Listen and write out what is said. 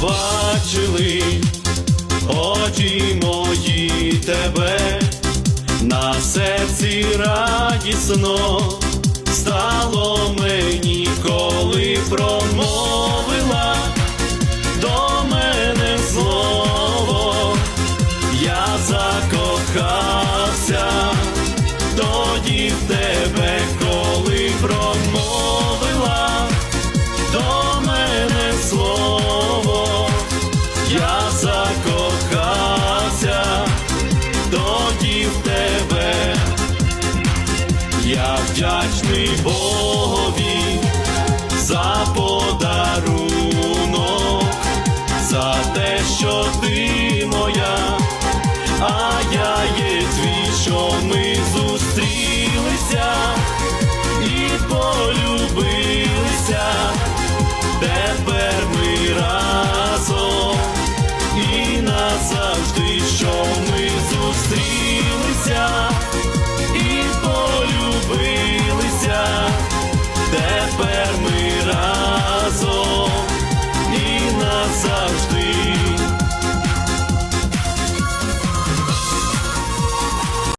побачили очі мої тебе, на серці радісно стало мені, коли промовила до мене слово, я закохався тоді в тебе, коли промовила закохався тоді в тебе, я вдячний Богові за подарунок, за те, що ти моя, а я є твій, що ми зустрілися і полюбилися, тепер ми разом назавжди, що ми зустрілися і полюбилися, тепер ми разом.